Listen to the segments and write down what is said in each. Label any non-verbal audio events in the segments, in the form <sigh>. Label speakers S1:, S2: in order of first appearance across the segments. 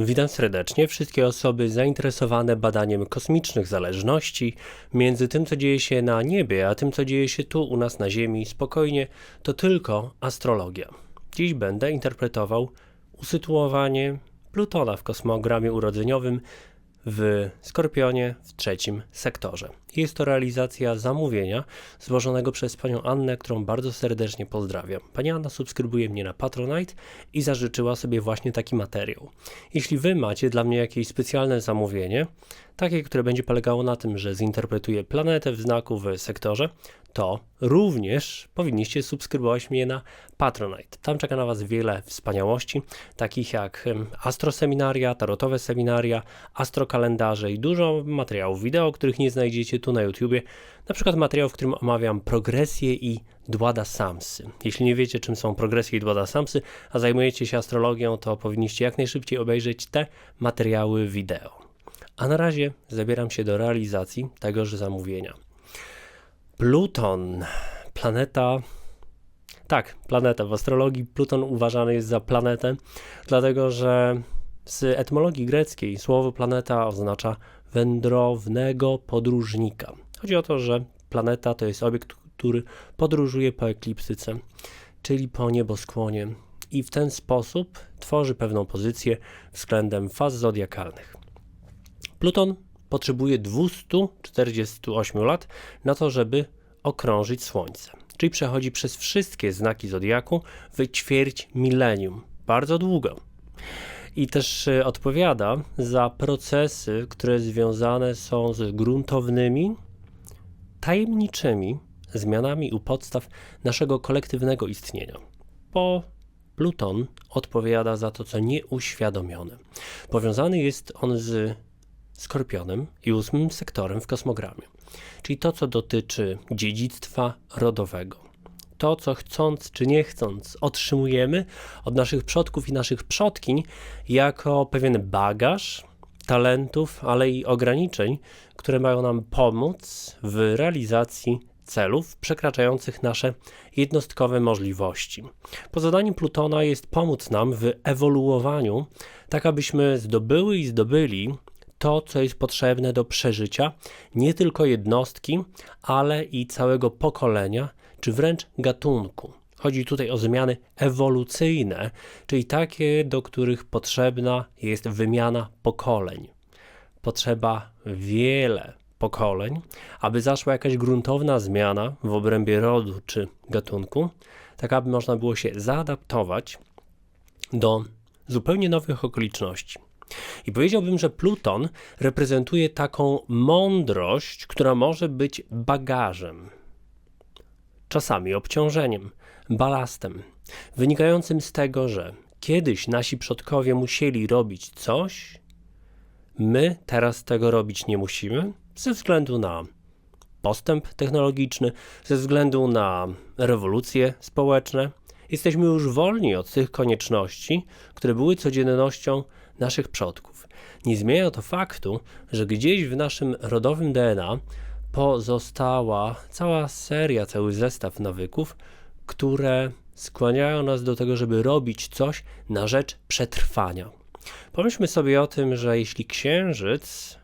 S1: Witam serdecznie wszystkie osoby zainteresowane badaniem kosmicznych zależności między tym, co dzieje się na niebie, a tym, co dzieje się tu u nas na Ziemi. Spokojnie, to tylko astrologia. Dziś będę interpretował usytuowanie Plutona w kosmogramie urodzeniowym w Skorpionie w trzecim sektorze. Jest to realizacja zamówienia złożonego przez panią Annę, którą bardzo serdecznie pozdrawiam. Pani Anna subskrybuje mnie na Patronite i zażyczyła sobie właśnie taki materiał. Jeśli wy macie dla mnie jakieś specjalne zamówienie, takie, które będzie polegało na tym, że zinterpretuję planetę w znaku w sektorze, to również powinniście subskrybować mnie na Patronite. Tam czeka na Was wiele wspaniałości, takich jak astroseminaria, tarotowe seminaria, astrokalendarze i dużo materiałów wideo, których nie znajdziecie tu na YouTubie. Na przykład materiał, w którym omawiam progresję i dłada samsy. Jeśli nie wiecie, czym są progresje i dłada samsy, a zajmujecie się astrologią, to powinniście jak najszybciej obejrzeć te materiały wideo. A na razie zabieram się do realizacji tegoż zamówienia. Pluton, planeta. Tak, planeta. W astrologii Pluton uważany jest za planetę, dlatego że z etymologii greckiej słowo planeta oznacza wędrownego podróżnika. Chodzi o to, że planeta to jest obiekt, który podróżuje po eklipsyce, czyli po nieboskłonie i w ten sposób tworzy pewną pozycję względem faz zodiakalnych. Pluton potrzebuje 248 lat na to, żeby okrążyć Słońce. Czyli przechodzi przez wszystkie znaki zodiaku w ćwierć milenium. Bardzo długo. I też e, odpowiada za procesy, które związane są z gruntownymi, tajemniczymi zmianami u podstaw naszego kolektywnego istnienia. Bo Pluton odpowiada za to, co nieuświadomione. Powiązany jest on z Skorpionem i ósmym sektorem w kosmogramie, czyli to, co dotyczy dziedzictwa rodowego. To, co chcąc czy nie chcąc otrzymujemy od naszych przodków i naszych przodkiń jako pewien bagaż talentów, ale i ograniczeń, które mają nam pomóc w realizacji celów przekraczających nasze jednostkowe możliwości. Po zadaniem Plutona jest pomóc nam w ewoluowaniu, tak abyśmy zdobyły i zdobyli to, co jest potrzebne do przeżycia nie tylko jednostki, ale i całego pokolenia, czy wręcz gatunku. Chodzi tutaj o zmiany ewolucyjne, czyli takie, do których potrzebna jest wymiana pokoleń. Potrzeba wiele pokoleń, aby zaszła jakaś gruntowna zmiana w obrębie rodu czy gatunku, tak aby można było się zaadaptować do zupełnie nowych okoliczności. I powiedziałbym, że Pluton reprezentuje taką mądrość, która może być bagażem, czasami obciążeniem, balastem, wynikającym z tego, że kiedyś nasi przodkowie musieli robić coś, my teraz tego robić nie musimy, ze względu na postęp technologiczny, ze względu na rewolucje społeczne. Jesteśmy już wolni od tych konieczności, które były codziennością naszych przodków. Nie zmienia to faktu, że gdzieś w naszym rodowym DNA pozostała cała seria, cały zestaw nawyków, które skłaniają nas do tego, żeby robić coś na rzecz przetrwania. Pomyślmy sobie o tym, że jeśli Księżyc,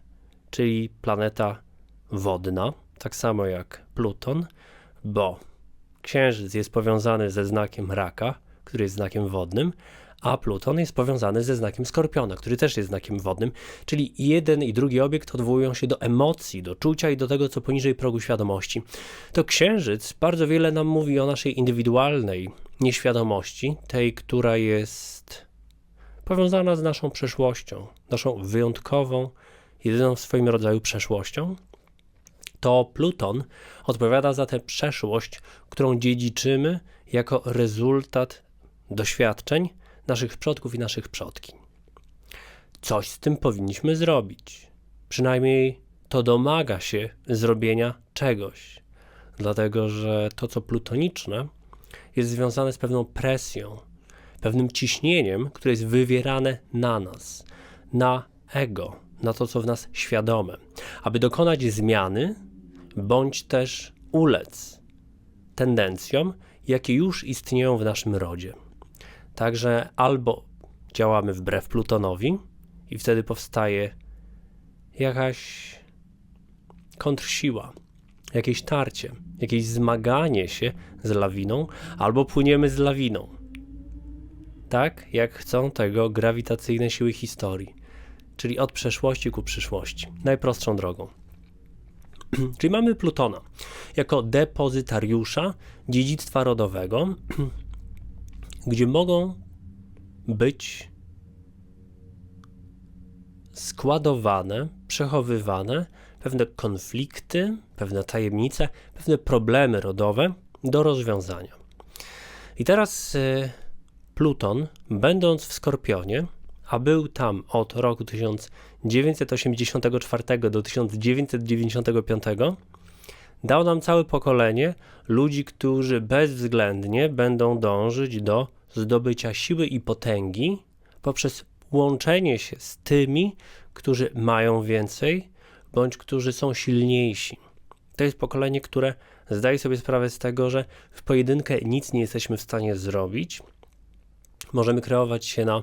S1: czyli planeta wodna, tak samo jak Pluton, bo Księżyc jest powiązany ze znakiem raka, który jest znakiem wodnym, a Pluton jest powiązany ze znakiem Skorpiona, który też jest znakiem wodnym, czyli jeden i drugi obiekt odwołują się do emocji, do czucia i do tego, co poniżej progu świadomości. To Księżyc bardzo wiele nam mówi o naszej indywidualnej nieświadomości, tej, która jest powiązana z naszą przeszłością, naszą wyjątkową, jedyną w swoim rodzaju przeszłością. To Pluton odpowiada za tę przeszłość, którą dziedziczymy jako rezultat doświadczeń, naszych przodków i naszych przodkiń. Coś z tym powinniśmy zrobić. Przynajmniej to domaga się zrobienia czegoś, dlatego że to, co plutoniczne, jest związane z pewną presją, pewnym ciśnieniem, które jest wywierane na nas, na ego, na to, co w nas świadome, aby dokonać zmiany, bądź też ulec tendencjom, jakie już istnieją w naszym rodzie. Także albo działamy wbrew Plutonowi, i wtedy powstaje jakaś kontrsiła, jakieś tarcie, jakieś zmaganie się z lawiną, albo płyniemy z lawiną. Tak jak chcą tego grawitacyjne siły historii, czyli od przeszłości ku przyszłości, najprostszą drogą. <clears throat> czyli mamy Plutona jako depozytariusza dziedzictwa rodowego, <clears throat> gdzie mogą być składowane, przechowywane pewne konflikty, pewne tajemnice, pewne problemy rodowe do rozwiązania. I teraz y, Pluton, będąc w Skorpionie, a był tam od roku 1984 do 1995, dał nam całe pokolenie ludzi, którzy bezwzględnie będą dążyć do zdobycia siły i potęgi poprzez łączenie się z tymi, którzy mają więcej bądź którzy są silniejsi. To jest pokolenie, które zdaje sobie sprawę z tego, że w pojedynkę nic nie jesteśmy w stanie zrobić. Możemy kreować się na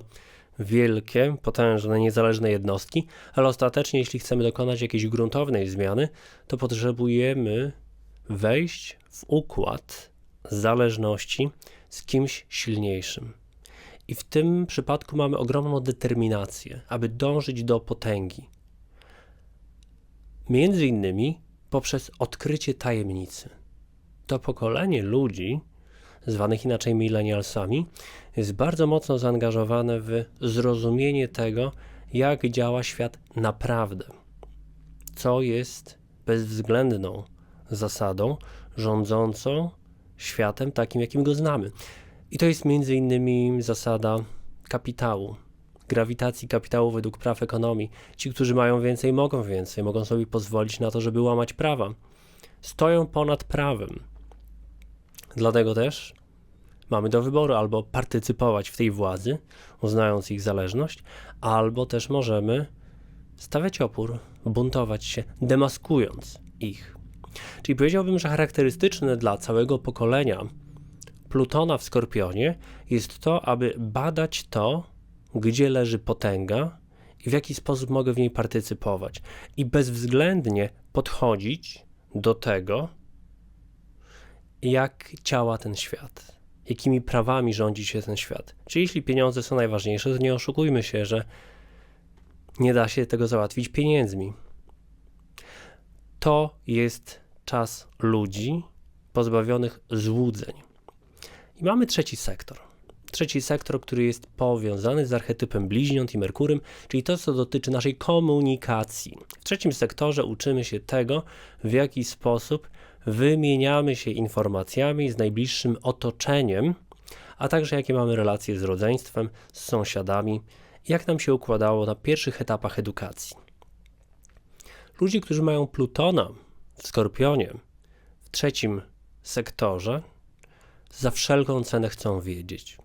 S1: wielkie, potężne, niezależne jednostki, ale ostatecznie, jeśli chcemy dokonać jakiejś gruntownej zmiany, to potrzebujemy wejść w układ zależności z kimś silniejszym. I w tym przypadku mamy ogromną determinację, aby dążyć do potęgi. Między innymi poprzez odkrycie tajemnicy. To pokolenie ludzi, zwanych inaczej millennialsami, jest bardzo mocno zaangażowane w zrozumienie tego, jak działa świat naprawdę, co jest bezwzględną zasadą rządzącą światem takim, jakim go znamy. I to jest między innymi zasada kapitału, grawitacji kapitału według praw ekonomii. Ci, którzy mają więcej, mogą więcej, mogą sobie pozwolić na to, żeby łamać prawa. Stoją ponad prawem. Dlatego też mamy do wyboru albo partycypować w tej władzy, uznając ich zależność, albo też możemy stawiać opór, buntować się, demaskując ich. Czyli powiedziałbym, że charakterystyczne dla całego pokolenia Plutona w Skorpionie jest to, aby badać to, gdzie leży potęga i w jaki sposób mogę w niej partycypować. I bezwzględnie podchodzić do tego, jak działa ten świat, jakimi prawami rządzi się ten świat. Czy jeśli pieniądze są najważniejsze, to nie oszukujmy się, że nie da się tego załatwić pieniędzmi. To jest czas ludzi pozbawionych złudzeń. I mamy trzeci sektor. Trzeci sektor, który jest powiązany z archetypem bliźniąt i Merkurym, czyli to, co dotyczy naszej komunikacji. W trzecim sektorze uczymy się tego, w jaki sposób wymieniamy się informacjami z najbliższym otoczeniem, a także jakie mamy relacje z rodzeństwem, z sąsiadami, jak nam się układało na pierwszych etapach edukacji. Ludzie, którzy mają Plutona w Skorpionie, w trzecim sektorze, za wszelką cenę chcą wiedzieć.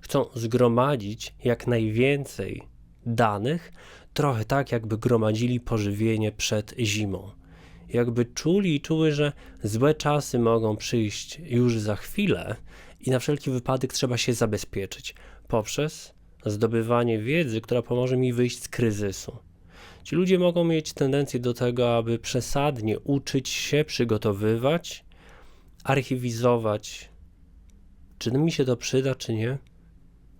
S1: Chcą zgromadzić jak najwięcej danych, trochę tak, jakby gromadzili pożywienie przed zimą. Jakby czuli i czuły, że złe czasy mogą przyjść już za chwilę i na wszelki wypadek trzeba się zabezpieczyć poprzez zdobywanie wiedzy, która pomoże mi wyjść z kryzysu. Ci ludzie mogą mieć tendencję do tego, aby przesadnie uczyć się, przygotowywać, archiwizować czy mi się to przyda, czy nie?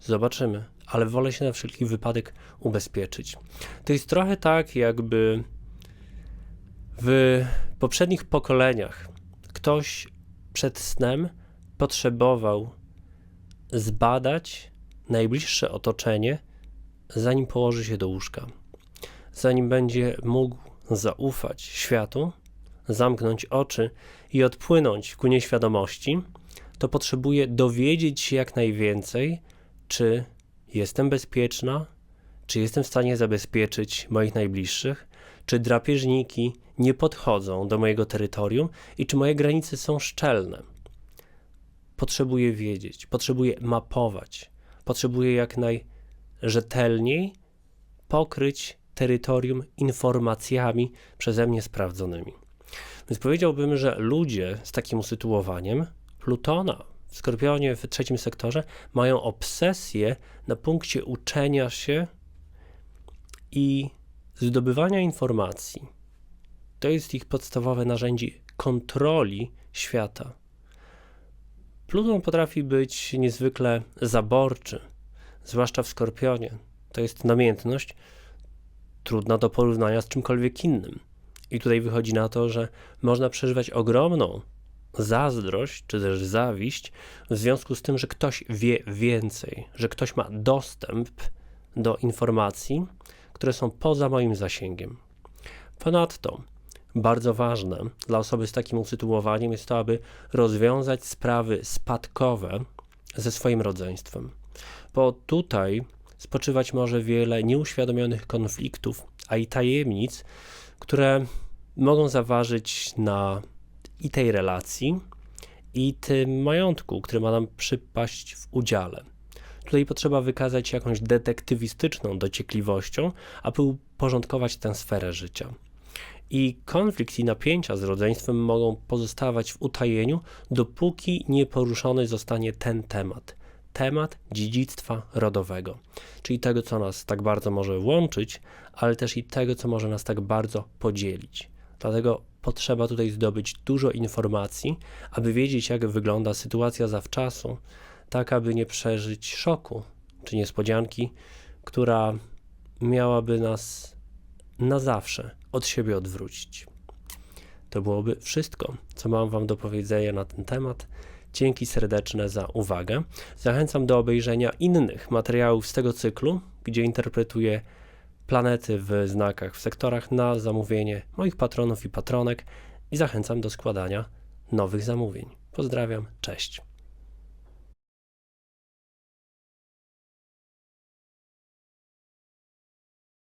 S1: Zobaczymy, ale wolę się na wszelki wypadek ubezpieczyć. To jest trochę tak, jakby w poprzednich pokoleniach ktoś przed snem potrzebował zbadać najbliższe otoczenie, zanim położy się do łóżka. Zanim będzie mógł zaufać światu, zamknąć oczy i odpłynąć ku nieświadomości, to potrzebuję dowiedzieć się jak najwięcej, czy jestem bezpieczna, czy jestem w stanie zabezpieczyć moich najbliższych, czy drapieżniki nie podchodzą do mojego terytorium i czy moje granice są szczelne. Potrzebuję wiedzieć, potrzebuję mapować, potrzebuję jak najrzetelniej pokryć terytorium informacjami przeze mnie sprawdzonymi. Więc powiedziałbym, że ludzie z takim usytuowaniem Plutona w Skorpionie w trzecim sektorze mają obsesję na punkcie uczenia się i zdobywania informacji. To jest ich podstawowe narzędzie kontroli świata. Pluton potrafi być niezwykle zaborczy, zwłaszcza w Skorpionie. To jest namiętność trudna do porównania z czymkolwiek innym. I tutaj wychodzi na to, że można przeżywać ogromną zazdrość czy też zawiść w związku z tym, że ktoś wie więcej, że ktoś ma dostęp do informacji, które są poza moim zasięgiem. Ponadto bardzo ważne dla osoby z takim usytuowaniem jest to, aby rozwiązać sprawy spadkowe ze swoim rodzeństwem, bo tutaj spoczywać może wiele nieuświadomionych konfliktów, a i tajemnic, które mogą zaważyć na i tej relacji, i tym majątku, który ma nam przypaść w udziale. Tutaj potrzeba wykazać się jakąś detektywistyczną dociekliwością, aby uporządkować tę sferę życia. I konflikt i napięcia z rodzeństwem mogą pozostawać w utajeniu, dopóki nie poruszony zostanie ten temat temat dziedzictwa rodowego, czyli tego, co nas tak bardzo może łączyć, ale też i tego, co może nas tak bardzo podzielić. Dlatego potrzeba tutaj zdobyć dużo informacji, aby wiedzieć, jak wygląda sytuacja zawczasu, tak aby nie przeżyć szoku czy niespodzianki, która miałaby nas na zawsze od siebie odwrócić. To byłoby wszystko, co mam Wam do powiedzenia na ten temat. Dzięki serdeczne za uwagę. Zachęcam do obejrzenia innych materiałów z tego cyklu, gdzie interpretuję planety w znakach, w sektorach na zamówienie moich patronów i patronek i zachęcam do składania nowych zamówień. Pozdrawiam, cześć.